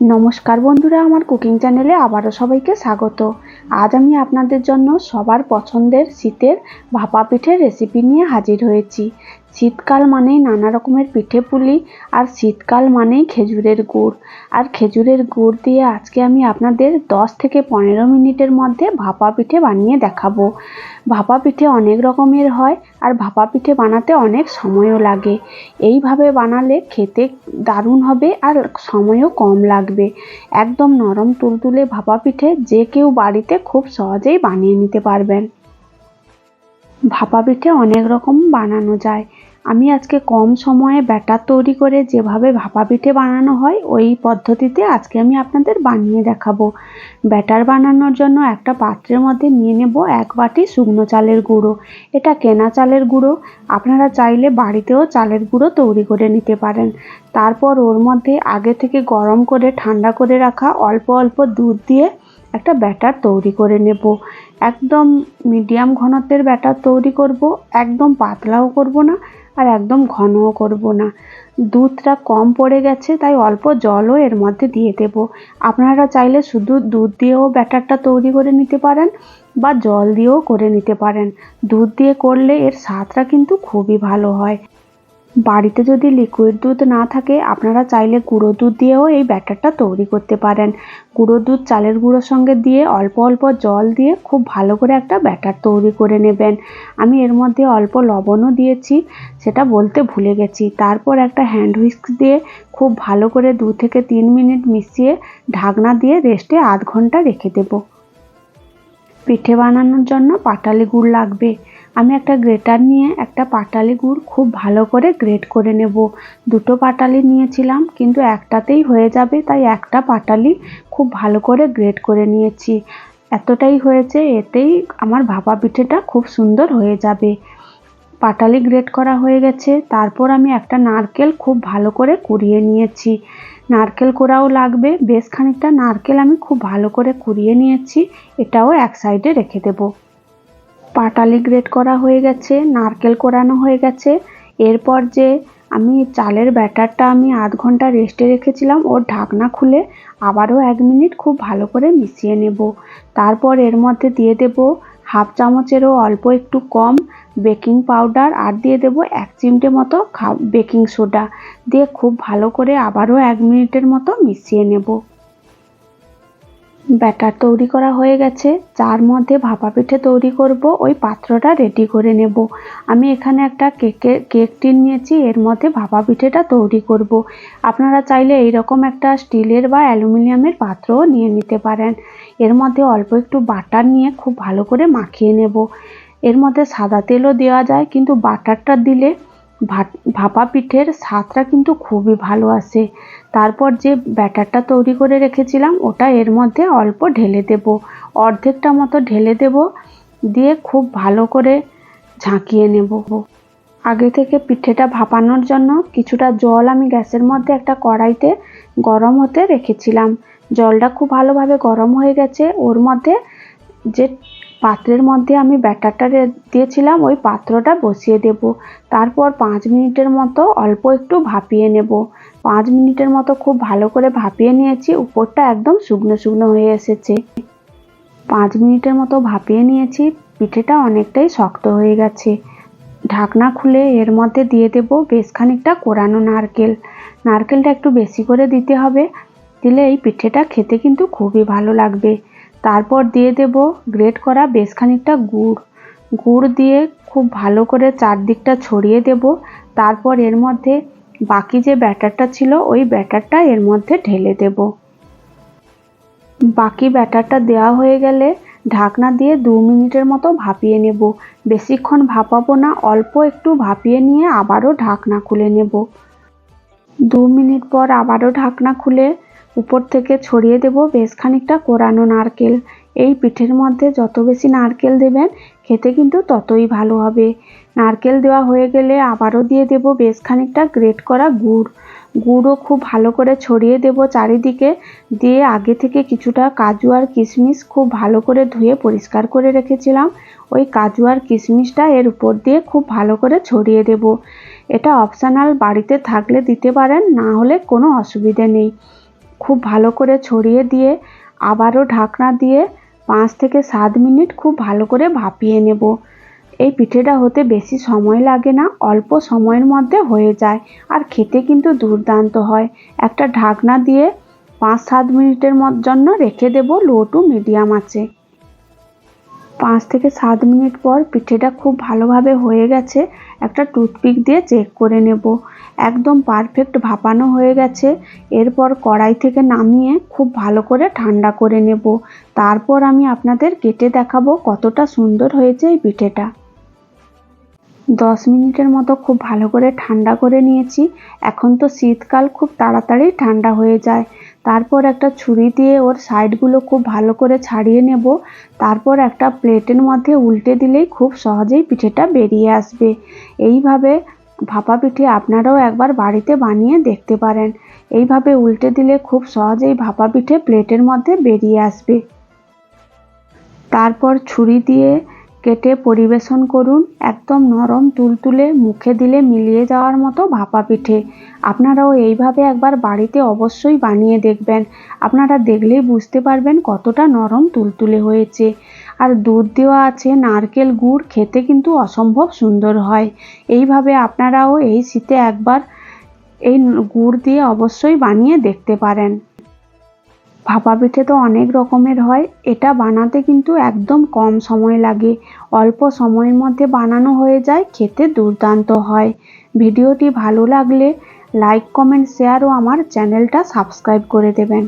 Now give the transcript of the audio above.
নমস্কার বন্ধুরা, আমার কুকিং চ্যানেলে আবারও সবাইকে স্বাগত। আজ আমি আপনাদের জন্য সবার পছন্দের শীতের ভাপা পিঠের রেসিপি নিয়ে হাজির হয়েছি। শীতকাল মানেই নানা রকমের পিঠে পুলি আর শীতকাল মানেই খেজুরের গুড়। আর খেজুরের গুড় দিয়ে আজকে আমি আপনাদের দশ থেকে পনেরো মিনিটের মধ্যে ভাপা পিঠে বানিয়ে দেখাবো। ভাপা পিঠে অনেক রকমের হয় আর ভাপা পিঠে বানাতে অনেক সময়ও লাগে। এইভাবে বানালে খেতে দারুণ হবে আর সময়ও কম লাগবে। একদম নরম তুলতুলে ভাপা পিঠে যে কেউ বাড়িতে খুব সহজেই বানিয়ে নিতে পারবেন। ভাপা পিঠে অনেক রকম বানানো যায়। আমি আজকে কম সময়ে ব্যাটার তৈরি করে যেভাবে ভাপা পিঠে বানানো হয়, ওই পদ্ধতিতে আজকে আমি আপনাদের বানিয়ে দেখাবো। ব্যাটার বানানোর জন্য একটা পাত্রের মধ্যে নিয়ে নেব এক বাটি শুকনো চালের গুঁড়ো। এটা কেনা চালের গুঁড়ো। আপনারা চাইলে বাড়িতেও চালের গুঁড়ো তৈরি করে নিতে পারেন। তারপর ওর মধ্যে আগে থেকে গরম করে ঠান্ডা করে রাখা অল্প অল্প দুধ দিয়ে একটা ব্যাটার তৈরি করে নেব। একদম মিডিয়াম ঘনত্বের ব্যাটার তৈরি করব। একদম পাতলাও করব না। আর একদম ঘনও করব না। দুধটা কম পড়ে গেছে, তাই অল্প জলও এর মধ্যে দিয়ে দেব। আপনারা চাইলে শুধু দুধ দিয়েও ব্যাটারটা তৈরি করে নিতে পারেন বা জল দিয়েও করে নিতে পারেন। দুধ দিয়ে করলে এর স্বাদটা কিন্তু খুবই ভালো হয়। বাড়িতে যদি লিকুইড দুধ না থাকে, আপনারা চাইলে গুঁড়ো দুধ দিয়েও এই ব্যাটারটা তৈরি করতে পারেন। গুঁড়ো দুধ চালের গুঁড়োর সঙ্গে দিয়ে অল্প অল্প জল দিয়ে খুব ভালো করে একটা ব্যাটার তৈরি করে নেবেন। আমি এর মধ্যে অল্প লবণও দিয়েছি, সেটা বলতে ভুলে গেছি। তারপর একটা হ্যান্ড হুইস্ক দিয়ে খুব ভালো করে দু থেকে তিন মিনিট মিশিয়ে ঢাকনা দিয়ে রেস্টে আধ ঘণ্টা রেখে দেবো। পিঠে বানানোর জন্য পাটালি গুড় লাগবে। আমি একটা গ্রেটার নিয়ে একটা পাটালি গুড় খুব ভালো করে গ্রেট করে নেব। দুটো পাটালি নিয়েছিলাম, কিন্তু একটাতেই হয়ে যাবে, তাই একটা পাটালি খুব ভালো করে গ্রেট করে নিয়েছি। এতটাই হয়েছে, এতেই আমার ভাপা পিঠেটা খুব সুন্দর হয়ে যাবে। পাটালি গ্রেট করা হয়ে গেছে, তারপর আমি একটা নারকেল খুব ভালো করে কুড়িয়ে নিয়েছি। নারকেল কোড়াও লাগবে, বেশ খানিকটা নারকেল আমি খুব ভালো করে কুড়িয়ে নিয়েছি, এটাও এক সাইডে রেখে দেব। পাটালি গ্রেট করা হয়ে গেছে, নারকেল কোড়ানো হয়ে গেছে। এরপর যে আমি চালের ব্যাটারটা আমি আধ ঘণ্টা রেস্টে রেখেছিলাম, ওর ঢাকনা খুলে আবারও এক মিনিট খুব ভালো করে মিশিয়ে নেব। তারপর এর মধ্যে দিয়ে দেব হাফ চামচেরও অল্প একটু কম বেকিং পাউডার আর দিয়ে দেবো এক চিমটে মতো বেকিং সোডা। দিয়ে খুব ভালো করে আবারও এক মিনিটের মতো মিশিয়ে নেব। ব্যাটার তৈরি করা হয়ে গেছে। যার মধ্যে ভাপা পিঠে তৈরি করব, ওই পাত্রটা রেডি করে নেব। আমি এখানে একটা কেকের কেক টিন নিয়েছি, এর মধ্যে ভাপা পিঠেটা তৈরি করব। আপনারা চাইলে এইরকম একটা স্টিলের বা অ্যালুমিনিয়ামের পাত্রও নিয়ে নিতে পারেন। এর মধ্যে অল্প একটু বাটার নিয়ে খুব ভালো করে মাখিয়ে নেব। এর মধ্যে সাদা তেলও দেওয়া যায়, কিন্তু বাটারটা দিলে ভাপা পিঠের স্বাদটা কিন্তু খুবই ভালো আসে। তারপর যে ব্যাটারটা তৈরি করে রেখেছিলাম, ওটা এর মধ্যে অল্প ঢেলে দেব। অর্ধেকটা মতো ঢেলে দেব, দিয়ে খুব ভালো করে ঝাঁকিয়ে নেব। আগে থেকে পিঠেটা ভাপানোর জন্য কিছুটা জল আমি গ্যাসের মধ্যে একটা কড়াইতে গরম হতে রেখেছিলাম। জলটা খুব ভালোভাবে গরম হয়ে গেছে, ওর মধ্যে যে পাত্রের মধ্যে আমি ব্যাটারটা দিয়েছিলাম, ওই পাত্রটা বসিয়ে দেব। তারপর পাঁচ মিনিটের মতো অল্প একটু ভাপিয়ে নেব। পাঁচ মিনিটের মতো খুব ভালো করে ভাপিয়ে নিয়েছি, উপরটা একদম শুকনো শুকনো হয়ে এসেছে। পাঁচ মিনিটের মতো ভাপিয়ে নিয়েছি, পিঠেটা অনেকটাই শক্ত হয়ে গেছে। ঢাকনা খুলে এর মধ্যে দিয়ে দেব বেশ খানিকটা কোরানো নারকেল। নারকেলটা একটু বেশি করে দিতে হবে, দিলে এই পিঠেটা খেতে কিন্তু খুবই ভালো লাগবে। তারপর দিয়ে দেব গ্রেট করা বেশ খানিকটা গুড়। গুড় দিয়ে খুব ভালো করে চারদিকটা ছড়িয়ে দেব। তারপর এর মধ্যে বাকি যে ব্যাটারটা ছিল, ওই ব্যাটারটা এর মধ্যে ঢেলে দেব। বাকি ব্যাটারটা দেওয়া হয়ে গেলে ঢাকনা দিয়ে দু মিনিটের মতো ভাপিয়ে নেব। বেশিক্ষণ ভাপাবো না, অল্প একটু ভাপিয়ে নিয়ে আবারও ঢাকনা খুলে নেব। দু মিনিট পর আবারও ঢাকনা খুলে উপর থেকে ছড়িয়ে দেব বেশ খানিকটা কোরানো নারকেল। এই পিঠের মধ্যে যত বেশি নারকেল দেবেন, খেতে কিন্তু ততই ভালো হবে। নারকেল দেওয়া হয়ে গেলে আবারও দিয়ে দেব বেশ খানিকটা গ্রেট করা গুড়। গুঁড়ও খুব ভালো করে ছড়িয়ে দেব চারিদিকে। দিয়ে আগে থেকে কিছুটা কাজু আর কিশমিশ খুব ভালো করে ধুয়ে পরিষ্কার করে রেখেছিলাম। ওই কাজু আর কিশমিশটা এর উপর দিয়ে খুব ভালো করে ছড়িয়ে দেব। এটা অপশানাল বাড়িতে থাকলে দিতে পারেন, না হলে কোনো অসুবিধে নেই। খুব ভালো করে ছড়িয়ে দিয়ে, আবারও ঢাকনা দিয়ে পাঁচ থেকে সাত মিনিট খুব ভালো করে ভাপিয়ে নেব। এই পিঠেটা হতে বেশি সময় লাগে না, অল্প সময়ের মধ্যে হয়ে যায় আর খেতে কিন্তু দুর্দান্ত হয়। একটা ঢাকনা দিয়ে পাঁচ সাত মিনিটের জন্য রেখে দেব লো টু মিডিয়াম আছে পাঁচ থেকে সাত মিনিট পর পিঠেটা খুব ভালোভাবে হয়ে গেছে, একটা টুথপিক দিয়ে চেক করে নেব। একদম পারফেক্ট ভাপানো হয়ে গেছে, এরপর কড়াই থেকে নামিয়ে খুব ভালো করে ঠান্ডা করে নেব। তারপর আমি আপনাদের কেটে দেখাবো কতটা সুন্দর হয়েছে এই পিঠেটা। দশ মিনিটের মতো খুব ভালো করে ঠান্ডা করে নিয়েছি, এখন তো শীতকাল খুব তাড়াতাড়ি ঠান্ডা হয়ে যায়। তারপর একটা ছুরি দিয়ে ওর সাইডগুলো খুব ভালো করে ছাড়িয়ে নেব। তারপর একটা প্লেটের মধ্যে উল্টে দিলেই খুব সহজেই পিঠেটা বেরিয়ে আসবে। এইভাবে ভাপা পিঠে আপনারাও একবার বাড়িতে বানিয়ে দেখতে পারেন। এইভাবে উল্টে দিলে খুব সহজেই ভাপা পিঠে প্লেটের মধ্যে বেরিয়ে আসবে। তারপর ছুরি দিয়ে কেটে পরিবেশন করুন। একদম নরম তুলতুলে মুখে দিলে মিলিয়ে যাওয়ার মতো ভাপা পিঠে। আপনারাও এইভাবে একবার বাড়িতে অবশ্যই বানিয়ে দেখবেন। আপনারা দেখলেই বুঝতে পারবেন কতটা নরম তুলতুলে হয়েছে। আর দুধ দেওয়া আছে নারকেল গুড়, খেতে কিন্তু অসম্ভব সুন্দর হয়। এইভাবে আপনারাও এই শীতে একবার এই গুড় দিয়ে অবশ্যই বানিয়ে দেখতে পারেন। ভাপা পিঠে তো অনেক রকমের হয়। এটা বানাতে কিন্তু একদম কম সময় লাগে। অল্প সময়ের মধ্যে বানানো হয়ে যায়, খেতে দুর্দান্ত হয়। ভিডিওটি ভালো লাগলে লাইক, কমেন্ট, শেয়ার ও আমার চ্যানেলটা সাবস্ক্রাইব করে দেবেন।